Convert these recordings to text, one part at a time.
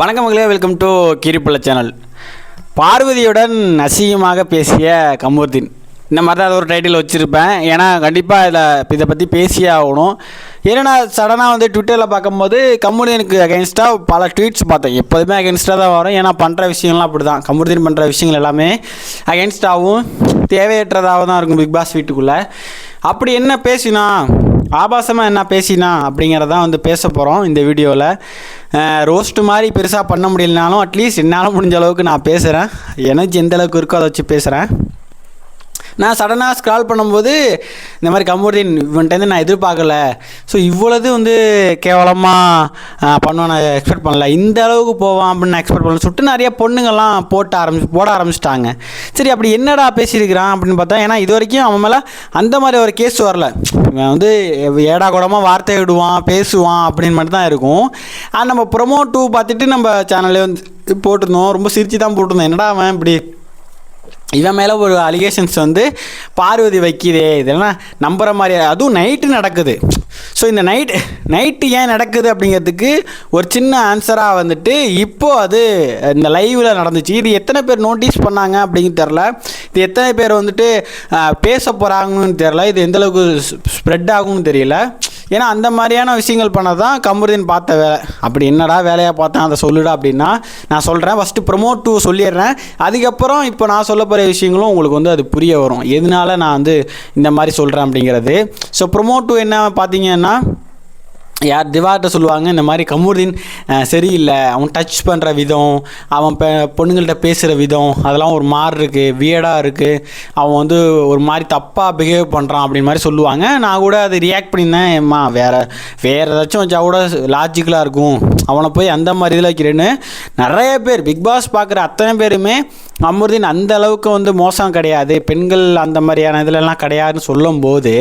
வணக்கம் மகளே welcome to Keeripalla channel பார்வதியுடன் அசிங்கமாக பேசிய கமூர்தீன். இந்த மாதிரி தான் ஒரு டைட்டில் வச்சுருப்பேன். ஏன்னா கண்டிப்பாக இதில் இதை பற்றி பேசியே ஆகணும். ஏன்னா சடனாக வந்து ட்விட்டரில் பார்க்கும்போது கமருதீனுக்கு அகேன்ஸ்டாக பல ட்வீட்ஸ் பார்த்தேன். எப்போதுமே அகேன்ஸ்டாக தான் வரும். ஏன்னா பண்ணுற விஷயங்கள்லாம் அப்படி தான் கமருதீன் பண்ணுற விஷயங்கள் எல்லாமே அகேன்ஸ்டாகவும் தேவையற்றதாக தான் இருக்கும் பிக் பாஸ் வீட்டுக்குள்ளே. அப்படி என்ன பேசினா ஆபாசமாக என்ன பேசினா அப்படிங்கிறதான் வந்து பேச போகிறோம் இந்த வீடியோவில் ரோஸ்ட்டு மாதிரி பெருசாக பண்ண முடியலனாலும் அட்லீஸ்ட் என்னால் முடிஞ்ச அளவுக்கு நான் பேசுகிறேன் எனர்ஜி எந்த அளவுக்கு இருக்கோ அதை வச்சு பேசுகிறேன் நான் சடனாக ஸ்க்ரால் பண்ணும்போது இந்த மாதிரி கமருதீன் இவன்ட்டேருந்து நான் எதிர்பார்க்கல. ஸோ இவ்வளவு வந்து கேவலமாக பண்ணுவேன் நான் எக்ஸ்பெக்ட் பண்ணல. இந்த அளவுக்கு போவான் அப்படின்னு நான் எக்ஸ்பெக்ட் பண்ணல. சுட்டு நிறைய பொண்ணுங்கள்லாம் போட்ட ஆரம்பிச்சு போட ஆரம்பிச்சிட்டாங்க. சரி அப்படி என்னடா பேசியிருக்கிறான் அப்படின்னு பார்த்தா ஏன்னா இது வரைக்கும் அவன் மேலே அந்த மாதிரி ஒரு கேஸ் வரல. இவன் வந்து ஏடா கூடமாக வார்த்தை விடுவான் பேசுவான் அப்படின்னு மட்டும் தான் இருக்கும். ஆனால் நம்ம ப்ரொமோ டூ பார்த்துட்டு நம்ம சேனல்லே வந்து போட்டிருந்தோம். ரொம்ப சிரிச்சு தான் போட்டிருந்தோம். என்னடா அவன் இப்படி இவன் மேலே ஒரு அலிகேஷன்ஸ் வந்து பார்வதி வைக்கிதே இதெல்லாம் நம்புகிற மாதிரி அதுவும் நைட்டு நடக்குது. ஸோ இந்த நைட் நைட்டு ஏன் நடக்குது அப்படிங்கிறதுக்கு ஒரு சின்ன ஆன்சராக வந்துட்டு இப்போது அது இந்த லைவில் நடந்துச்சு. இது எத்தனை பேர் நோட்டீஸ் பண்ணாங்க அப்படின்னு தெரில இது எத்தனை பேர் வந்துட்டு பேச போகிறாங்கன்னு தெரில இது எந்த அளவுக்கு ஸ்ப்ரெட் ஆகும்னு தெரியல. ஏன்னா அந்த மாதிரியான விஷயங்கள் பண்ண தான் கமருதீன் பார்த்த வேலை. அப்படி என்னடா வேலையாக பார்த்தேன் அதை சொல்லுடா அப்படின்னா நான் சொல்கிறேன் ஃபஸ்ட்டு ப்ரொமோட் டூ சொல்லிடுறேன். அதுக்கப்புறம் இப்போ நான் சொல்ல போகிற விஷயங்களும் உங்களுக்கு வந்து அது புரிய வரும். எதனால நான் வந்து இந்த மாதிரி சொல்கிறேன் அப்படிங்கிறது. ஸோ ப்ரொமோட் டூ என்ன பார்த்தீங்கன்னா யார் திவார்கிட்ட சொல்லுவாங்க இந்த மாதிரி கமருதீன் சரியில்லை அவன் டச் பண்ணுற விதம் அவன் பெ பொண்ணுங்கள்கிட்ட பேசுகிற விதம் அதெல்லாம் ஒரு மாதிரி இருக்குது வியடாக இருக்குது அவன் வந்து ஒரு மாதிரி தப்பாக பிஹேவ் பண்ணுறான் அப்படின்னு மாதிரி சொல்லுவாங்க. நான் கூட அது ரியாக்ட் பண்ணியிருந்தேன் ஏம்மா வேறு வேறு ஏதாச்சும் வச்சா கூட லாஜிக்கலாக இருக்கும். அவனை போய் அந்த மாதிரி இதில் வைக்கிறேன்னு நிறைய பேர் பிக் பாஸ் பார்க்குற அத்தனை பேருமே அமருதீன் அந்த அளவுக்கு வந்து மோசம் கிடையாது. பெண்கள் அந்த மாதிரியான இதிலெல்லாம் கிடையாதுன்னு சொல்லும் போது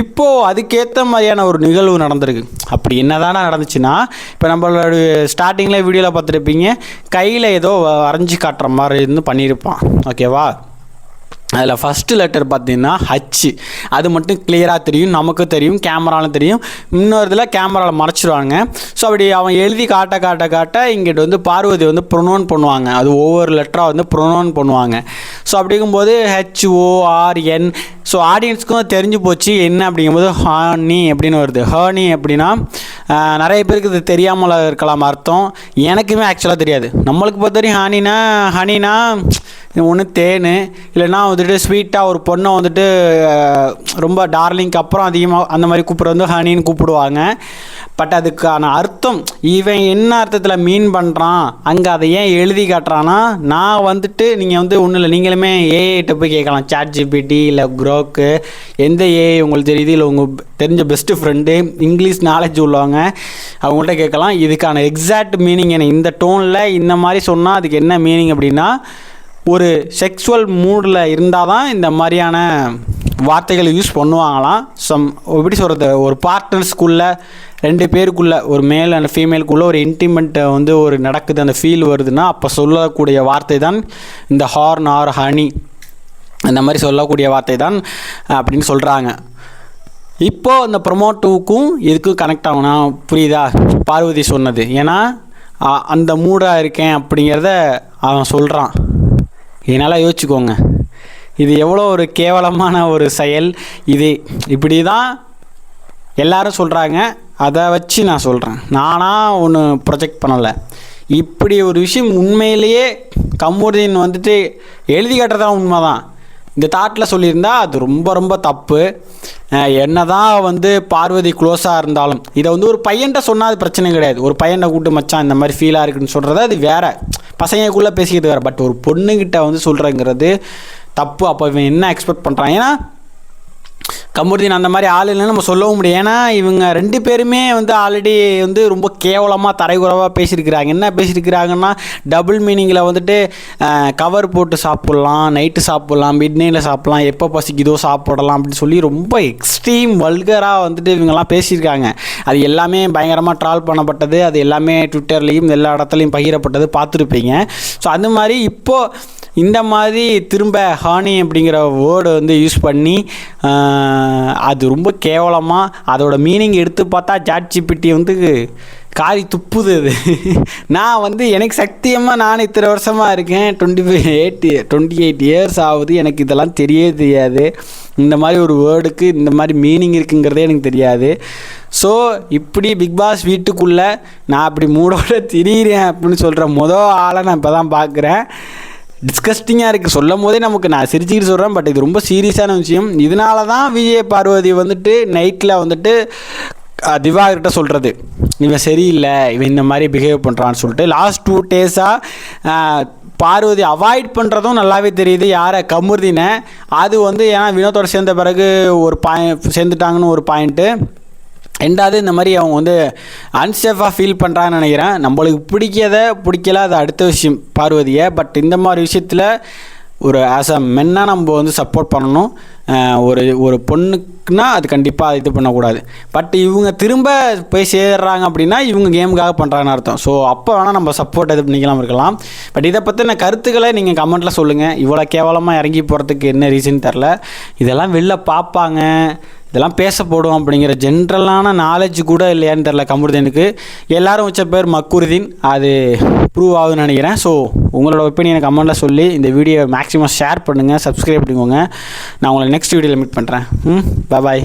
இப்போது அதுக்கேற்ற மாதிரியான ஒரு நிகழ்வு நடந்திருக்கு. அப்படி என்னதானே நடந்துச்சுன்னா இப்போ நம்மளோட ஸ்டார்டிங்கில் வீடியோவில் பார்த்துருப்பீங்க கையில் ஏதோ வரைஞ்சி காட்டுற மாதிரி இருந்து பண்ணியிருப்பான். ஓகேவா அதில் ஃபஸ்ட்டு லெட்டர் பார்த்தீங்கன்னா ஹச்சு அது மட்டும் கிளியராக தெரியும் நமக்கு தெரியும் கேமராலும் தெரியும். இன்னொரு இதில் கேமராவில் மறைச்சிருவாங்க. ஸோ அப்படி அவன் எழுதி காட்ட காட்ட காட்ட இங்கிட்டு வந்து பார்வதி வந்து ப்ரொனோன் பண்ணுவாங்க. அது ஒவ்வொரு லெட்டராக வந்து ப்ரொனோன் பண்ணுவாங்க. ஸோ அப்படிங்கும்போது ஹெச்ஓஆர்என் ஸோ ஆடியன்ஸ்க்கும் தெரிஞ்சு போச்சு என்ன அப்படிங்கும்போது ஹானி அப்படின்னு வருது. ஹானி அப்படின்னா நிறைய பேருக்கு இது தெரியாமல் இருக்கலாம் அர்த்தம். எனக்குமே ஆக்சுவலாக தெரியாது. நம்மளுக்கு பொறுத்த வரையும் ஹானினா ஹனினா ஒன்று தேன். இல்லைன்னா வந்துட்டு ஸ்வீட்டாக ஒரு பொண்ணை வந்துட்டு ரொம்ப டார்லிங்க்கு அப்புறம் அதிகமாக அந்த மாதிரி கூப்பிட்றது வந்து ஹனின்னு கூப்பிடுவாங்க. பட் அதுக்கான அர்த்தம் இவன் என்ன அர்த்தத்தில் மீன் பண்ணுறான் அங்கே அதை ஏன் எழுதி காட்டுறான்னா நான் வந்துட்டு நீங்கள் வந்து ஒன்றும் இல்லை நீங்களுமே ஏஐட்ட போய் கேட்கலாம். சாட் ஜிபிடி இல்லை குரோக்கு எந்த ஏஐ உங்களுக்கு தெரியுது? இல்லை உங்கள் தெரிஞ்ச பெஸ்ட்டு ஃப்ரெண்டு இங்கிலீஷ் நாலேஜ் உள்ளவங்க அவங்கள்ட்ட கேட்கலாம். இதுக்கான எக்ஸாக்ட் மீனிங் என்ன? இந்த டோனில் இந்த மாதிரி சொன்னால் அதுக்கு என்ன மீனிங் அப்படின்னா ஒரு செக்ஸுவல் மூடில் இருந்தால் தான் இந்த மாதிரியான வார்த்தைகளை யூஸ் பண்ணுவாங்களாம். சம் எப்படி சொல்கிறது ஒரு பார்ட்னர்ஸ்குள்ளே ரெண்டு பேருக்குள்ளே ஒரு மேல் அண்ட் ஃபீமேலுக்குள்ளே ஒரு இன்டிமெண்ட்டை வந்து ஒரு நடக்குது அந்த ஃபீல் வருதுன்னா அப்போ சொல்லக்கூடிய வார்த்தை தான் இந்த ஹார்ன் ஆர் ஹனி அந்த மாதிரி சொல்லக்கூடிய வார்த்தை தான் அப்படின்னு சொல்கிறாங்க இப்போது அந்த ப்ரொமோட்டுக்கும் இதுக்கும் கனெக்ட் ஆகுனா புரியுதா? பார்வதி சொன்னது. ஏன்னா அந்த மூடாக இருக்கேன் அப்படிங்கிறத அவன் சொல்கிறான் இதனால் யோசிச்சுக்கோங்க. இது எவ்வளோ ஒரு கேவலமான ஒரு செயல். இது இப்படி தான் எல்லாரும் சொல்கிறாங்க அதை வச்சு நான் சொல்கிறேன் நானாக ஒன்று ப்ரொஜெக்ட் பண்ணலை. இப்படி ஒரு விஷயம் உண்மையிலேயே கமருதீன் வந்துட்டு எழுதி காட்டுறதா உண்மை தான் இந்த தாட்டில் சொல்லியிருந்தா அது ரொம்ப ரொம்ப தப்பு. என்ன தான் வந்து பார்வதி க்ளோஸாக இருந்தாலும் இதை வந்து ஒரு பையன்கிட்ட சொன்னால் அது பிரச்சனை கிடையாது. ஒரு பையனை கூட்டு மச்சான் இந்த மாதிரி ஃபீலாக இருக்குன்னு சொல்கிறது அது வேறு. பசங்களுக்குள்ளே பேசிக்கிறது வேறு பட் ஒரு பொண்ணுக்கிட்ட வந்து சொல்கிறேங்கிறது தப்பு. அப்போ இவன் என்ன எக்ஸ்பெக்ட் பண்ணுறான் ஏன்னா கமருதீன் அந்த மாதிரி ஆள் இல்லைன்னு நம்ம சொல்லவும் முடியும். ஏன்னா இவங்க ரெண்டு பேருமே வந்து ஆல்ரெடி வந்து ரொம்ப கேவலமாக தரைக்குறவாக பேசியிருக்கிறாங்க. என்ன பேசியிருக்கிறாங்கன்னா டபுள் மீனிங்கில் வந்துட்டு கவர் போட்டு சாப்பிட்லாம் நைட்டு சாப்பிட்லாம் மிட் நைட்டில் சாப்பிட்லாம் எப்போ பசிக்குதோ சாப்பிடலாம் அப்படின்னு சொல்லி ரொம்ப எக்ஸ்ட்ரீம் வல்கராக வந்துட்டு இவங்கெல்லாம் பேசியிருக்காங்க. அது எல்லாமே பயங்கரமாக ட்ரால் பண்ணப்பட்டது. அது எல்லாமே ட்விட்டர்லேயும் எல்லா இடத்துலையும் பகிரப்பட்டது பார்த்துருப்பீங்க. ஸோ அந்த மாதிரி இப்போது இந்த மாதிரி திரும்ப ஹானி அப்படிங்கிற வேர்டை வந்து யூஸ் பண்ணி அது ரொம்ப கேவலமாக அதோட மீனிங் எடுத்து பார்த்தா சாட் ஜிபிடி வந்து காரி துப்புது அது. நான் வந்து எனக்கு சத்தியமாக நான் இத்தனை வருஷமாக இருக்கேன். Twenty five eight twenty eight years ஆகுது. எனக்கு இதெல்லாம் தெரியவே தெரியாது. இந்த மாதிரி ஒரு வேர்டுக்கு இந்த மாதிரி மீனிங் இருக்குங்கிறதே எனக்கு தெரியாது. ஸோ இப்படி பிக் பாஸ் வீட்டுக்குள்ளே நான் அப்படி மூடோட திரியிறேன் அப்படின்னு சொல்கிற மொதல் ஆளை நான் இப்போ தான் பார்க்குறேன் டிஸ்கஸ்டிங்காக இருக்குது சொல்லும் போதே நமக்கு நான் சிரிச்சுக்கிட்டு சொல்கிறேன் பட் இது ரொம்ப சீரியஸான விஷயம். இதனால தான் விஜய் பார்வதி வந்துட்டு நைட்டில் வந்துட்டு திவாகர்கிட்ட சொல்கிறது இவன் சரியில்லை இவன் இந்த மாதிரி பிஹேவ் பண்ணுறான்னு சொல்லிட்டு. லாஸ்ட் டூ டேஸாக பார்வதி அவாய்ட் பண்ணுறதும் நல்லாவே தெரியுது. யாரை? கமுர்தினை. அது வந்து ஏன்னா வினோத்தோட சேர்ந்த பிறகு ஒரு பாயிண்ட் சேர்ந்துட்டாங்கன்னு ஒரு பாயிண்ட்டு ரெண்டாவது இந்த மாதிரி அவங்க வந்து அன்சேஃபாக ஃபீல் பண்ணுறாங்கன்னு நினைக்கிறேன். நம்மளுக்கு பிடிக்காத பிடிக்கல அது அடுத்த விஷயம் பார்வதியை. பட் இந்த மாதிரி விஷயத்தில் ஒரு ஆஸ் அ மென்னாக நம்ம வந்து சப்போர்ட் பண்ணணும். ஒரு ஒரு பொண்ணுக்குன்னா அது கண்டிப்பாக இது பண்ணக்கூடாது. பட் இவங்க திரும்ப போய் சேர்றாங்க அப்படின்னா இவங்க கேமுக்காக பண்ணுறாங்கன்னு அர்த்தம். ஸோ அப்போ வேணால் நம்ம சப்போர்ட் இது பண்ணிக்கலாம் இருக்கலாம். பட் இதை பற்றின கருத்துக்களை நீங்கள் கமெண்ட்டில் சொல்லுங்கள் இவ்வளோ கேவலமாக இறங்கி போகிறதுக்கு என்ன ரீசன் தெரில இதெல்லாம் வெளில பார்ப்பாங்க இதெல்லாம் பேசப்படும் அப்படிங்கிற ஜென்ரலான நாலேஜ் கூட இல்லையான்னு தெரில கமருதீனுக்கு. எல்லாரும் வச்ச பேர் மக்குருதீன். அது ப்ரூவ் ஆகுதுன்னு நினைக்கிறேன். ஸோ உங்களோட ஒப்பீனியனை கமெண்ட்டில் சொல்லி இந்த வீடியோ மேக்ஸிமம் ஷேர் பண்ணுங்கள் சப்ஸ்கிரைப் பண்ணிக்கோங்க. நான் உங்களை நெக்ஸ்ட் வீடியோவில் மீட் பண்ணுறேன் ம் பாய்